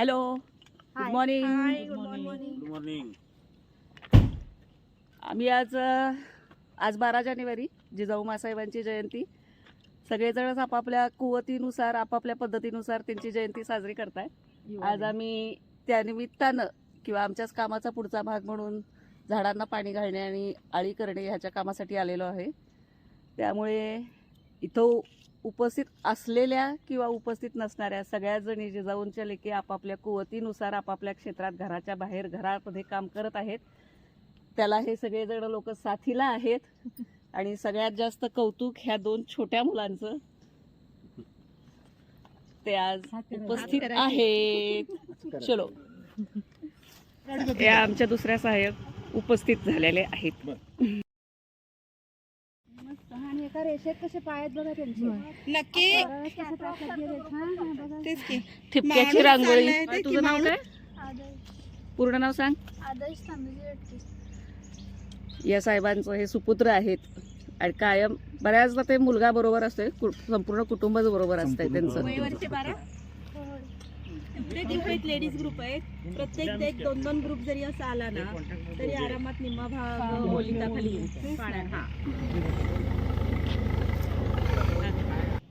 Hello good morning good morning आम्ही आज आज बारा जानेवारी जिजाऊ मासाहेबांची जयंती. सगळेजणच आपापल्या कुवतीनुसार आपापल्या पद्धतीनुसार त्यांची जयंती साजरी करताय. आज आम्ही त्यानिमित्तानं किंवा आमच्याच कामाचा पुढचा भाग म्हणून झाडांना पाणी घालणे आणि आळी करणे ह्याच्या कामासाठी आलेलो आहे. त्यामुळे इथं उपस्थित असलेल्या किंवा उपस्थित नसणाऱ्या सगळ्याच जणी जिजाऊंच्या लेखी आपापल्या कुवतीनुसार आपापल्या क्षेत्रात घराच्या बाहेर घरामध्ये काम करत आहेत. त्याला हे सगळेजण लोक साथीला आहेत. आणि सगळ्यात जास्त कौतुक ह्या दोन छोट्या मुलांचं. ते आज उपस्थित आहेत. चलो. या आमच्या दुसऱ्या सहाय्यक उपस्थित झालेले आहेत. आणि एका रेषेत कसे पाय आहेत बघा त्यांचे. नक्की. सरळ कसे टाकतात गेलेत. हा, हा, बघा. तेच की. ठिपक्याची माणूस रांगोळी. चाललाय ते तुझं की नाव काय? आदर्श पूर्ण नाव सांग. आदर्श या साहेबांचं हे सुपुत्र आहेत. आणि कायम बऱ्याचदा ते मुलगा बरोबर असतोय कु- संपूर्ण कुटुंबच बरोबर असतंय त्यांचं. वय वर्ष बारा? ते डिफरंट लेडीज ग्रुप आहेत. प्रत्येक एक दोन दोन ग्रुप जरी असा आला ना तरी आरामात निम्मा भाग होलिकाखाली येईल. पाण्यात हा.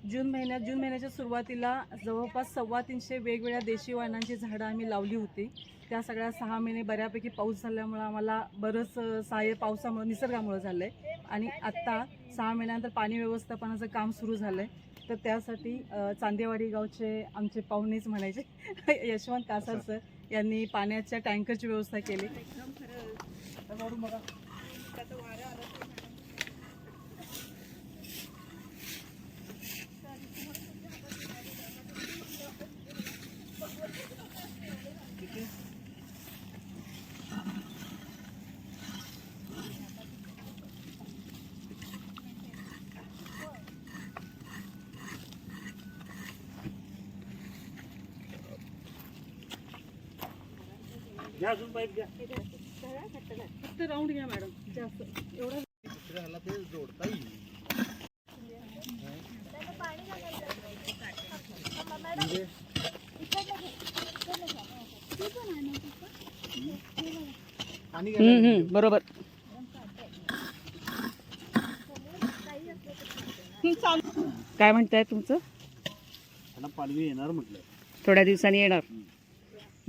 जून महिन्यात जून महिन्याच्या सुरुवातीला जवळपास सव्वा तीनशे वेगवेगळ्या देशी वाहनांची झाडं आम्ही लावली होती. त्या सगळ्या सहा महिने बऱ्यापैकी पाऊस झाल्यामुळं आम्हाला बरंच सहाय्य पावसामुळं निसर्गामुळं झालं आहे आणि आत्ता सहा महिन्यानंतर पाणी व्यवस्थापनाचं काम सुरू झालं आहे तर त्यासाठी चांदेवाडी गावचे आमचे पाहुणेच म्हणायचे. यशवंत कासार सर यांनी पाण्याच्या टँकरची व्यवस्था केली. घ्या अजून पाईप घ्या. फक्त राऊंड घ्या मॅडम जास्त. एवढं हम्म, बरोबर. काय म्हणताय तुमचं? त्यांना पालवी येणार म्हटलं. थोड्या दिवसांनी येणार.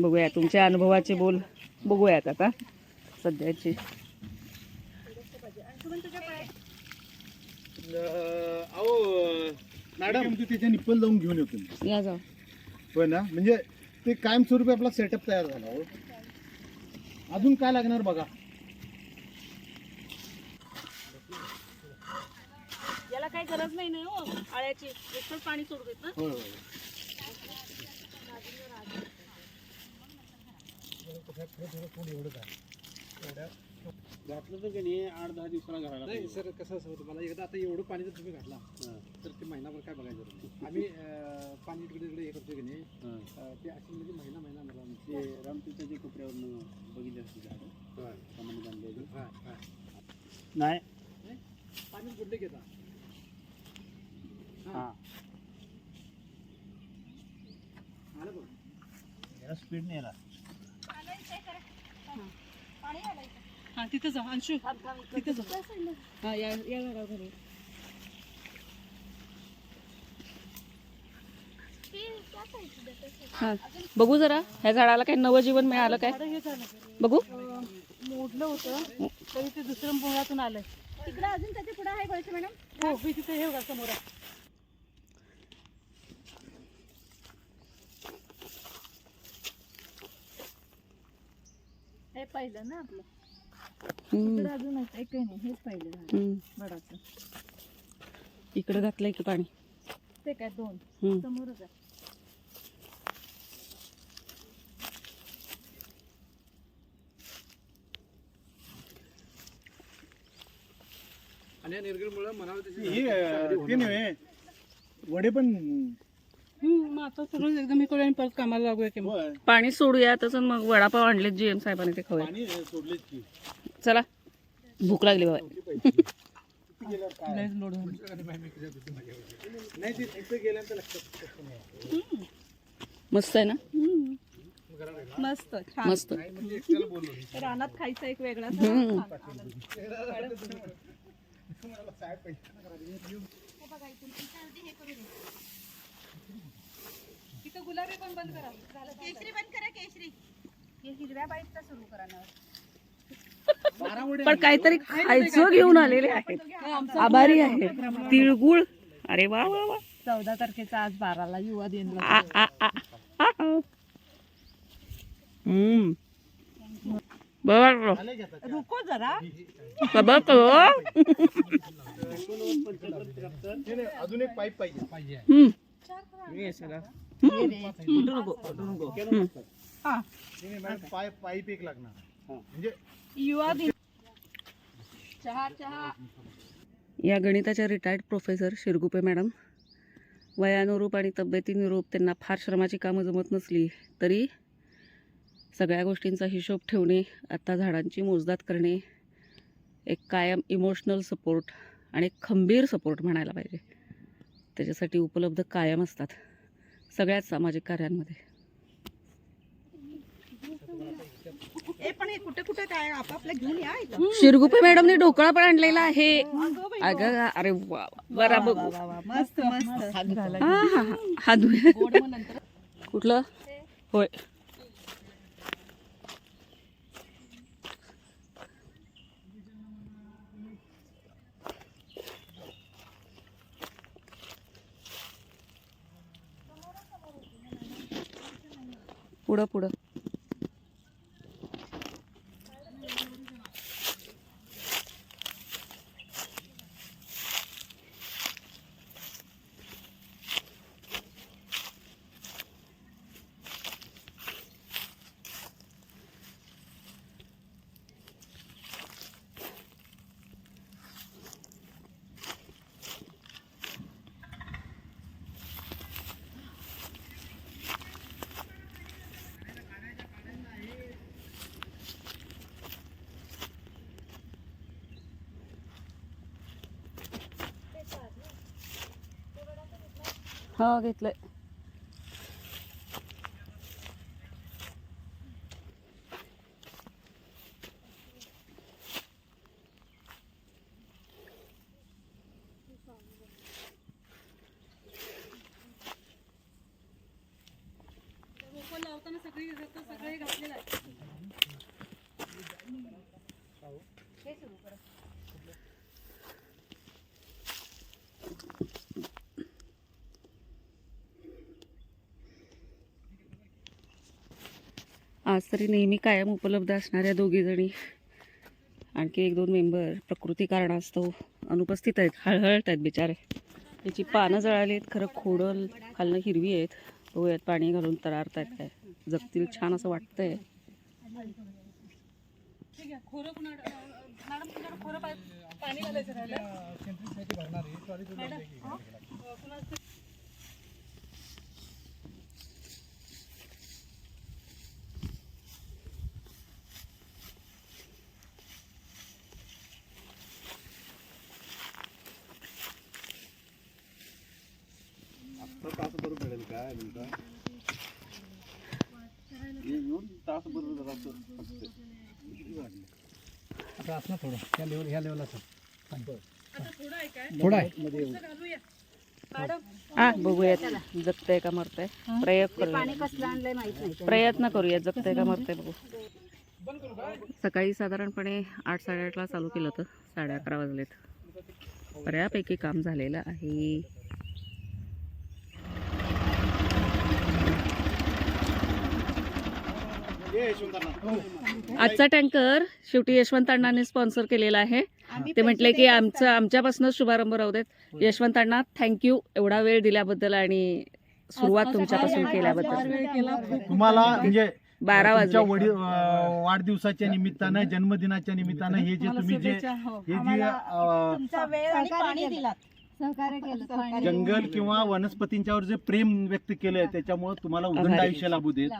बघूया तुमच्या अनुभवाचे बोल बघूयात आता सध्याची. अहो मॅडम. तू त्याच्या निप्पल जाऊन घेऊन येतो मी. या जाऊ. होय ना? म्हणजे ते कायमस्वरूपी आपला सेटअप तयार झाला हो. अजून काय लागणार बघा. याला काही गरज नाही ना हो आळ्याची. एकच पाणी सोडू देत ना. होय होय. घातलं तर की नाही आठ दहा दिवसाला नाही सर कसं असं होतं मला? एकदा आता एवढं पाणी जर तुम्ही घातला तर ते महिनाभर काय बघायचं नाही. आम्ही अं, पाणी इकडे तिकडे हे करतो की नाही हं. अं, ते अशी म्हणजे महिना महिना मला ते रामतीर्थाच्या कोपऱ्यावरनं बघितले असते झाडं सामान्य बांधलेली हा, हा. नाही. पाणी बुडले घेता हा. आलं बघ. याला स्पीड नाही याला हा तिथे जा अंशू. तिथे जा. हा या घरी. हा बघू जरा ह्या झाडाला काही नवजीवन मिळालं काय? हे बघू. मोडलं होतं तरी ते दुसऱ्या मुळातून आलंय. तिकडे अजून त्याच्या पुढे आहे मॅडम? हो मी तिथे हे बघा समोर आहे. पहिलं ना आपलं? अजून आहे. नाही हेच पहिलं हम्म. बडाचं. इकडे घातलंय की पाणी? ते काय दोन. हम्म. समोरच आहे. आणि या निर्गळमुळे म्हणावं त्याची हे झाडं अं, ते नव्हे वडे पण मग आता सगळं एकदम हे करूया आणि परत कामाला लागूया की मग. होय. पाणी सोडूया तसंच मग वडापाव आणलेत जी एम साहेबांनी ते खाऊया पाणी सोडलेच की. चला. भूक लागली बाबा. लयच लोड झालं. नाही ते तिथे गेल्यानंतर लक्षात येत नाही. मस्त आहे ना? हम्म. मस्त छान. मस्त. रानात खायचं एक वेगळा हम्म. हे हिरव्या बाईकचा सुरू करा ना. पण काहीतरी खायचं घेऊन आलेले आहेत. आभारी आहे. तिळगुळ. अरे वा वा वा. चौदा तारखेचा आज बाराला युवा दिन. आ, आ, आ, आ, आ. हम्म. बरं रुको जरा. करो अजून एक पाईप पाहिजे. हम्म. नाही, पाईप एक लागणार म्हणजे युवा दिन या गणिताच्या रिटायर्ड प्रोफेसर शिरगुपे मॅडम वयानुरूप आणि तब्येतीनुरूप त्यांना फार श्रमाची कामं जमत नसली तरी सगळ्या गोष्टींचा हिशोब ठेवणे आत्ता झाडांची मोजदात करणे एक कायम इमोशनल सपोर्ट आणि खंबीर सपोर्ट म्हणायला पाहिजे. त्याच्यासाठी उपलब्ध कायम असतात. सगळ्याच सामाजिक कार्यांमध्ये. शिरगुपे मॅडमने ढोकळा पण आणलेला आहे. अगं अरे वा. बरा बघू. मस्त मस्त. हा हा हा. हा धुया. कुठलं? होय. पुढं पुढं. हा घेतलंय. आज तरी नेहमी कायम उपलब्ध असणाऱ्या दोघी जणी. आणखी एक दोन मेंबर प्रकृती कारणास्तव अनुपस्थित आहेत. हळहळत आहेत बिचारे. त्याची पानं जळाली आहेत खरं खोडल खालनं हिरवी आहेत. डोळ्यात पाणी घालून तरारत आहेत काय? जगतील छान असं वाटतंय. पाणी घालायचं राहिलं सेंट्रिकसाठी भरणार आहे ट्रॉली तुला द्या की. तास बरोबर मिळेल काय हे येऊन तास बरोबर जरा असं फक्त किती वाढले आता असणार थोडं ह्या लेवल ह्या लेवलला असं. थोडं आहे. हा बघूयात जगतंय का मरतंय? प्रयोग पाणी करूया कसलं आणलंय माहीत नाही प्रयत्न करूया. जगतंय का मरतंय बघू. सकाळी साधारणपणे आठ साडेआठला चालू केलं होतं. साडे अकरा वाजलेत. बऱ्यापैकी काम झालेलं आहे ये यशवंतांना आजचा टँकर शेवटी यशवंत अण्णांनी स्पॉन्सर केलेला आहे. ते म्हटले की आमचं आमच्यापासूनच शुभारंभ राहू देत. यशवंत अण्णा थँक्यू एवढा वेळ दिल्याबद्दल आणि सुरुवात तुमच्यापासून केल्याबद्दल. तुम्हाला म्हणजे बारा वाजले. वडील वाढदिवसाच्या निमित्तानं जन्मदिनाच्या निमित्तानं हे जे तुम्ही जे हो. हे जे अं, तुमचा वेळ आणि पाणी दिलात. सहकार्य केलं पाणी जंगल किंवा वनस्पतींच्यावर जे प्रेम व्यक्त केलंय त्याच्यामुळे तुम्हाला उदंड. आयुष्य लाभू देत.